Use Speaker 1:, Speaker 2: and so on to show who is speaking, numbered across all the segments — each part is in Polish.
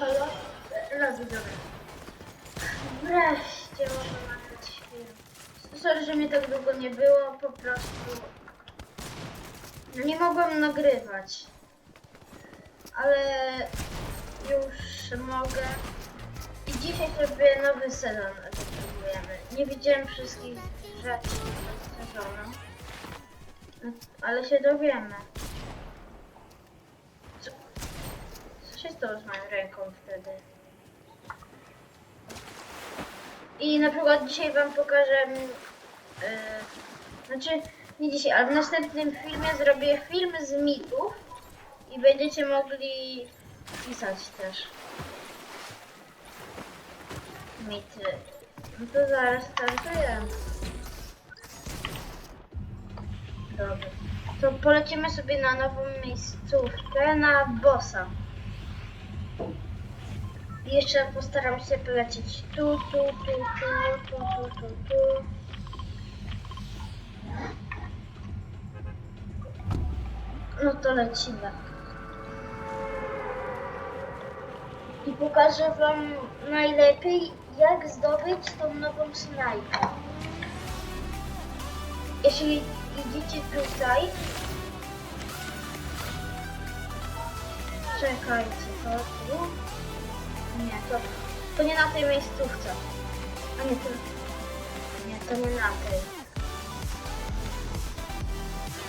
Speaker 1: halo? Widzowie. Wreszcie mogę nagrać film. Sorry, że mnie tak długo nie było, po prostu... No nie mogłem nagrywać. Ale już mogę. I dzisiaj sobie nowy sezon próbujemy. Nie widziałem wszystkich rzeczy sezonu. No, Ale się dowiemy. Co, stało z moją ręką wtedy? I na przykład dzisiaj wam pokażę. Yy, znaczy, nie dzisiaj, ale w następnym filmie zrobię film z mitów i będziecie mogli pisać też. Mity. No to zaraz startuję. Dobra. To polecimy sobie na nową miejscówkę, na bossa. Jeszcze postaram się polecieć tu, tu, tu, tu, tu, tu, tu, tu. No to lecimy. I pokażę wam najlepiej jak zdobyć tą nową snajpę. Jeśli idziecie tutaj, czekajcie, to tu? Nie, to, to nie na tej miejscówce. A nie, to, nie, to nie na tej.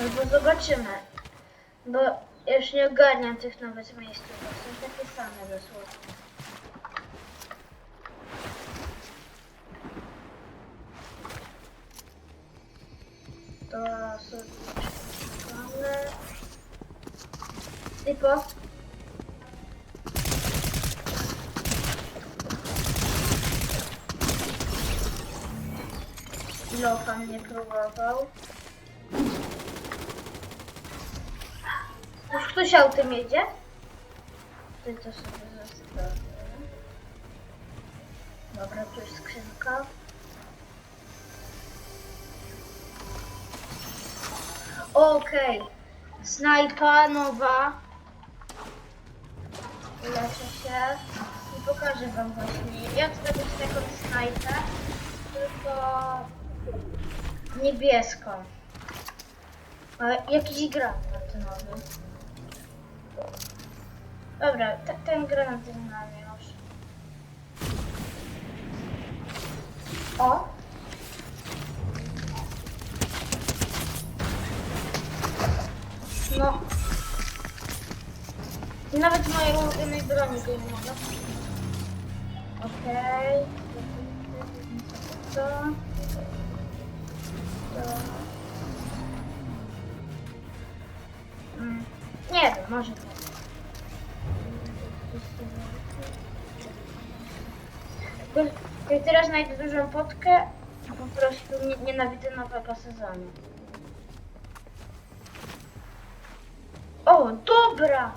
Speaker 1: Albo zobaczymy, bo już nie ogarniam tych nowych miejscówek, są takie same dosłownie. To sobie. I po? Locha mnie próbował. Już ktoś autem jedzie? Ty to sobie zostawię. Dobra, tu jest skrzynka. Okej. Snajpa nowa. Leczę się i pokażę wam właśnie jak zrobić taką snajpę, tylko niebieską. Ale jakiś granat nowy. Dobra, te, ten granat jest na mnie już. O! No. Nawet mojej ulubionej broni go nie mogę. Okej. To. To. Mm. Nie wiem, może nie. Jak teraz znajdę dużą potkę, to po prostu nie, nienawidzę nowego sezonu. O, dobra!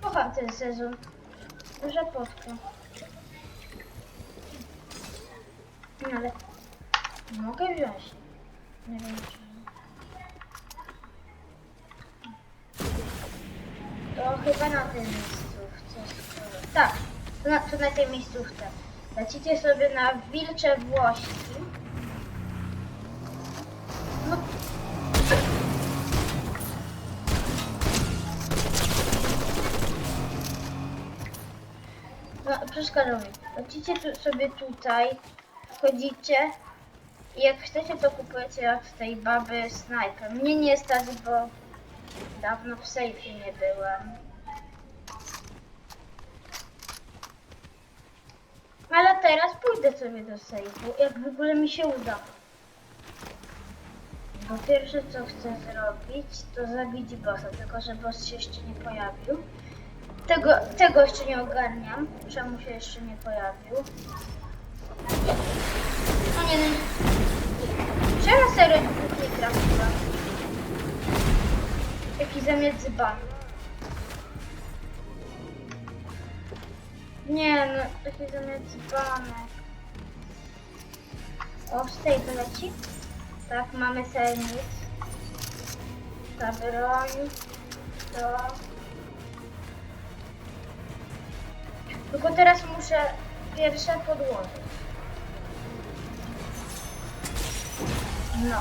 Speaker 1: Kocham ten sezon. Duża potka. No ale mogę wziąć. Nie. To chyba na tej miejscówce. Tak, to na, to na tej miejscówce. Lecicie sobie na wilcze włości. No No, przeszkadza mi. Lecicie sobie tutaj, wchodzicie i jak chcecie, to kupujecie od tej baby snajper. Mnie nie stać, bo dawno w sejfie nie byłem. Ale teraz pójdę sobie do sejfu, jak w ogóle mi się uda. Bo pierwsze co chcę zrobić, to zabić bossa, tylko że boss się jeszcze nie pojawił. Tego, tego jeszcze nie ogarniam, czemu się jeszcze nie pojawił. No nie, nie. Czemu serio nie trafiłem? Jaki ze mnie dzban. Nie no, taki ze mnie dzbanek. O, z tej to leci? Tak, mamy sernik. Ta broń. To... Tylko teraz muszę pierwsze podłożyć. No.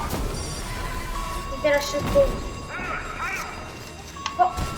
Speaker 1: I teraz szybko. O!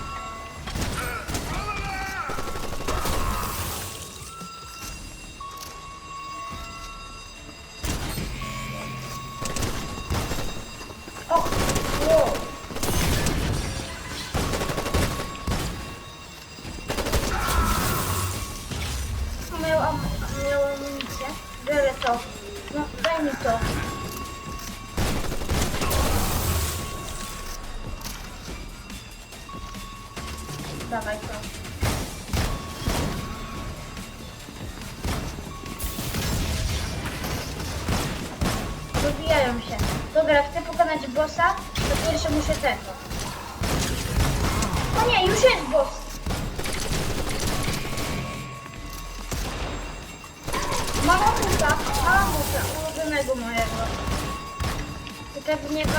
Speaker 1: Dobijają się. Dobra, chcę pokonać bossa, to pierwsze muszę tego. O nie, już jest boss. Mama muta, mama muta, ulubionego mojego. I pewnie go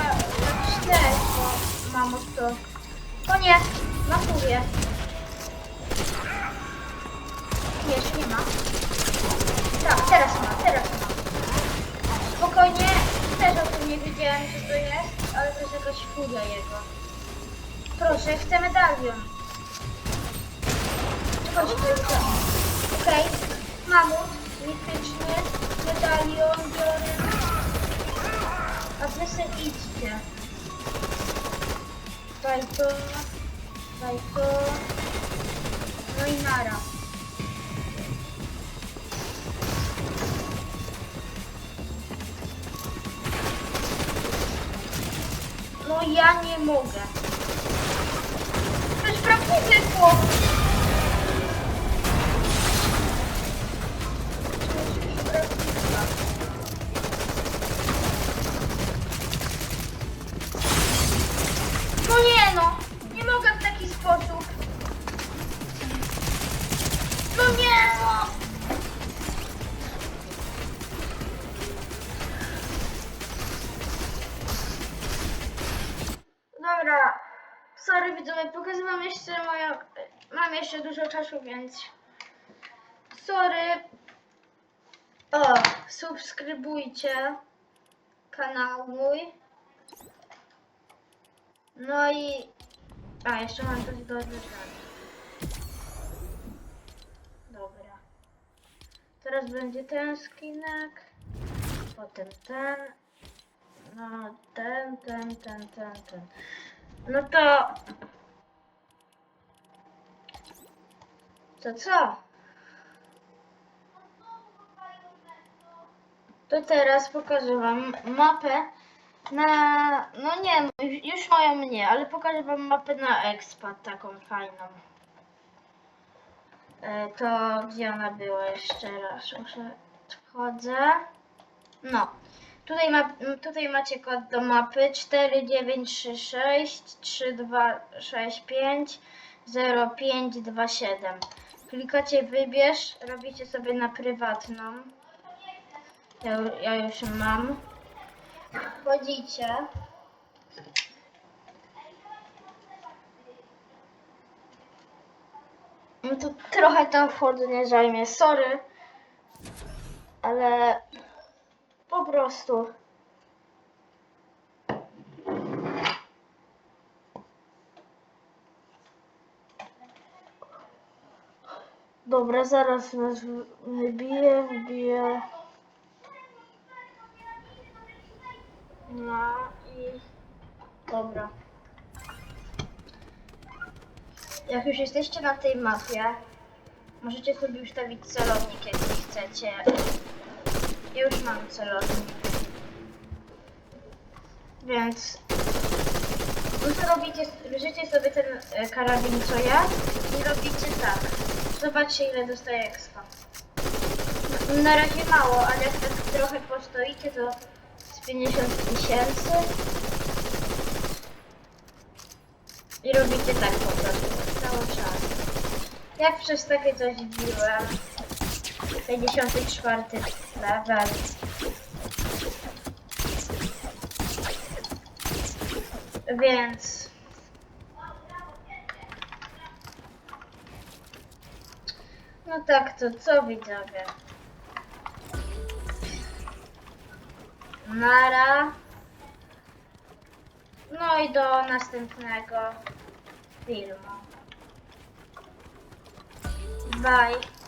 Speaker 1: jakiś też, bo mamo to. O nie, na. Nie, jeszcze nie ma. Tak, teraz ma, teraz ma. Spokojnie, też o tym nie wiedziałem, co to jest, ale to jest jakaś furia jego. Proszę, chcę medalion. To jest? Okej, mamut, mityczny, medalion, biorę. A wy se idźcie. Daj to, daj to. No i nara. Ja nie mogę. To jest prawdziwy chłop. Dobra, sorry widzowie, pokazywam jeszcze moją... Mam jeszcze dużo czasu, więc... Sorry. O, subskrybujcie kanał mój. No i... A, jeszcze mam coś do odwiedzania. Dobra. Teraz będzie ten skinek. Potem ten. No, ten, ten, ten, ten, ten. No to... To co? To teraz pokażę wam mapę na... No nie, już moją nie, ale pokażę wam mapę na expat taką fajną. E, To gdzie ona była jeszcze raz? Muszę... Wchodzę. No. Tutaj, ma, tutaj macie kod do mapy 4936 3265 0527. Klikacie wybierz, robicie sobie na prywatną. Ja, ja już mam. Wchodzicie. No to trochę tam wchodzenie zajmie, sorry. Ale prostu. Dobra, zaraz nas wybije, wbije. No i dobra. Jak już jesteście na tej mapie, możecie sobie ustawić celownik, jeśli chcecie. Już mam celownik. Więc to robicie, bierzecie sobie ten e, karabin co ja i robicie tak. Zobaczcie ile dostaje expa. No, na razie mało, ale jak tak trochę postoicie to z 50 tysięcy. I robicie tak po prostu cały czas. Jak przez takie coś wbiłem. 54 level. Więc... No tak, to co widzowie? Nara. No i do następnego filmu. Bye.